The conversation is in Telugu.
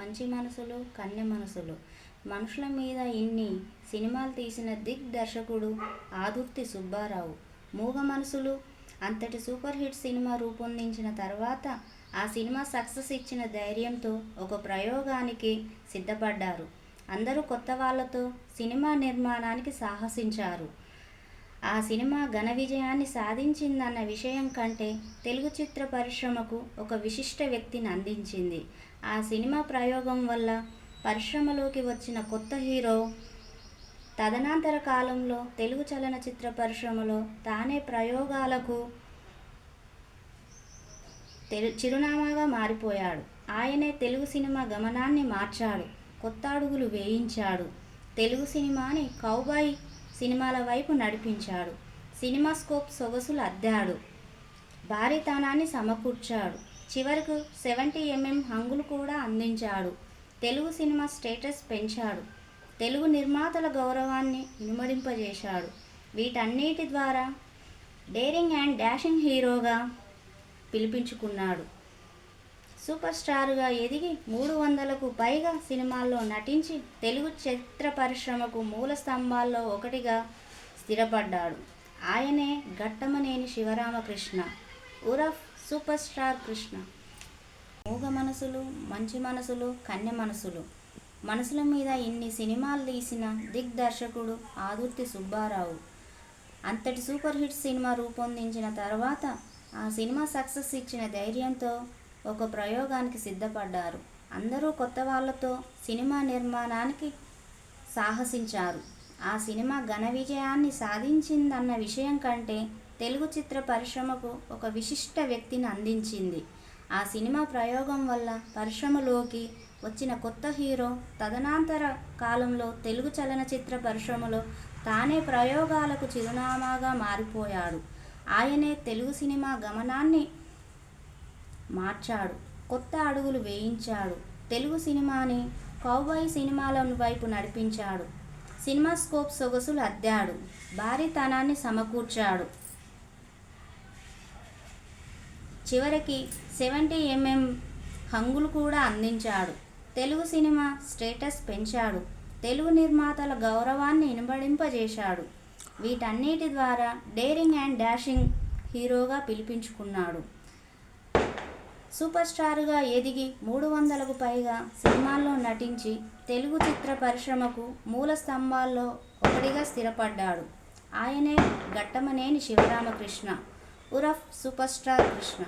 మంచి మనసులు కన్య మనసులు. మనుషుల మీద ఇన్ని సినిమాలు తీసిన దిగ్దర్శకుడు ఆదుర్తి సుబ్బారావు. మూగ మనసులు అంతటి సూపర్ హిట్ సినిమా రూపొందించిన తర్వాత ఆ సినిమా సక్సెస్ ఇచ్చిన ధైర్యంతో ఒక ప్రయోగానికి సిద్ధపడ్డారు. అందరూ కొత్త వాళ్ళతో సినిమా నిర్మాణానికి సాహసించారు. ఆ సినిమా ఘన విజయాన్ని సాధించిందన్న విషయం కంటే తెలుగు చిత్ర పరిశ్రమకు ఒక విశిష్ట వ్యక్తిని అందించింది. ఆ సినిమా ప్రయోగం వల్ల పరిశ్రమలోకి వచ్చిన కొత్త హీరో తదనంతర కాలంలో తెలుగు చలనచిత్ర పరిశ్రమలో తానే ప్రయోగాలకు తెలు చిరునామాగా మారిపోయాడు. ఆయనే తెలుగు సినిమా గమనాన్ని మార్చాడు కొత్త అడుగులు వేయించాడు. తెలుగు సినిమాని కౌబాయ్ సినిమాల వైపు నడిపించాడు. సినిమా స్కోప్ సొగసులు అద్దాడు. భారీతనాన్ని సమకూర్చాడు. చివరకు సెవెంటీ ఎంఎం హంగులు కూడా అందించాడు. తెలుగు సినిమా స్టేటస్ పెంచాడు. తెలుగు నిర్మాతల గౌరవాన్ని ఇనుమడింపజేశాడు వీటన్నిటి ద్వారా డేరింగ్ అండ్ డాషింగ్ హీరోగా పిలిపించుకున్నాడు. సూపర్ స్టార్గా ఎదిగి మూడు వందలకు పైగా సినిమాల్లో నటించి తెలుగు చిత్ర పరిశ్రమకు మూల స్తంభాల్లో ఒకటిగా స్థిరపడ్డాడు. ఆయనే ఘట్టమనేని శివరామకృష్ణ. ఉరఫ్ సూపర్ స్టార్ కృష్ణ. మూగ మనసులు మంచి మనసులు కన్నె మనసులు. మనసుల మీద ఇన్ని సినిమాలు తీసిన దిగ్దర్శకుడు ఆదుర్తి సుబ్బారావు. అంతటి సూపర్ హిట్ సినిమా రూపొందించిన తర్వాత ఆ సినిమా సక్సెస్ ఇచ్చిన ధైర్యంతో ఒక ప్రయోగానికి సిద్ధపడ్డారు. అందరూ కొత్త వాళ్ళతో సినిమా నిర్మాణానికి సాహసించారు. ఆ సినిమా ఘన విజయాన్ని సాధించిందన్న విషయం కంటే తెలుగు చిత్ర పరిశ్రమకు ఒక విశిష్ట వ్యక్తిని అందించింది. ఆ సినిమా ప్రయోగం వల్ల పరిశ్రమలోకి వచ్చిన కొత్త హీరో తదనంతర కాలంలో తెలుగు చలనచిత్ర పరిశ్రమలో తానే ప్రయోగాలకు చిరునామాగా మారిపోయాడు. ఆయనే తెలుగు సినిమా గమనాన్ని మార్చాడు. కొత్త అడుగులు వేయించాడు. తెలుగు సినిమాని కౌబాయ్ సినిమాల వైపు నడిపించాడు. సినిమా స్కోప్ సొగసులు అద్దాడు. భారీతనాన్ని సమకూర్చాడు. చివరికి సెవెంటీ ఎంఎం హంగులు కూడా అందించాడు. తెలుగు సినిమా స్టేటస్ పెంచాడు. తెలుగు నిర్మాతల గౌరవాన్ని ఇనుబడింపజేశాడు వీటన్నిటి ద్వారా డేరింగ్ అండ్ డాషింగ్ హీరోగా పిలిపించుకున్నాడు. సూపర్ స్టార్గా ఎదిగి మూడు వందలకు పైగా సినిమాల్లో నటించి తెలుగు చిత్ర పరిశ్రమకు మూల స్తంభాల్లో ఒకటిగా స్థిరపడ్డాడు. ఆయనే ఘట్టమనేని శివరామకృష్ణ ఉరఫ్ సూపర్ స్టార్ కృష్ణ.